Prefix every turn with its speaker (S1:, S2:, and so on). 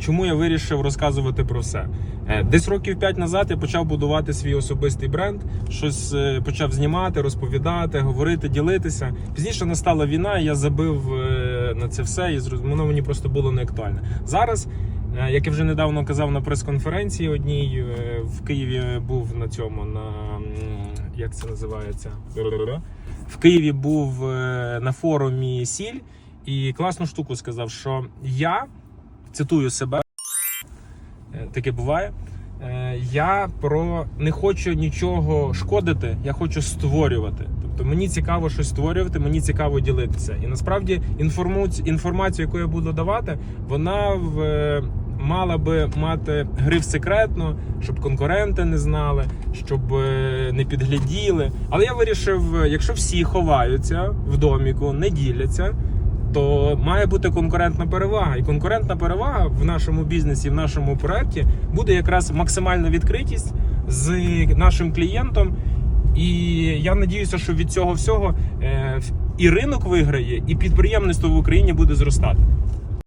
S1: чому я вирішив розказувати про все. Е, Десь років 5 назад я почав будувати свій особистий бренд, щось е, почав знімати, розповідати, говорити, ділитися. Пізніше настала війна, і я забив е, на це все, і воно мені просто було не актуальне. Зараз, як я вже недавно казав на прес-конференції одній в Києві був на цьому, на як це називається? В Києві був на форумі Сіль і класну штуку сказав, що я цитую себе, е, таке буває. е, Я про не хочу нічого шкодити, я хочу створювати. Тобто мені цікаво щось створювати, мені цікаво ділитися. І насправді інформацію, яку я буду давати, вона в, е, мала би мати гриф секретно, щоб конкуренти не знали, щоб не підгляділи. Але я вирішив, якщо всі ховаються в доміку, не діляться. То має бути конкурентна перевага, і конкурентна перевага в нашому бізнесі, в нашому проекті буде якраз максимальна відкритість з нашим клієнтом. І я надіюся, що від цього всього е, і ринок виграє, і підприємництво в Україні буде зростати.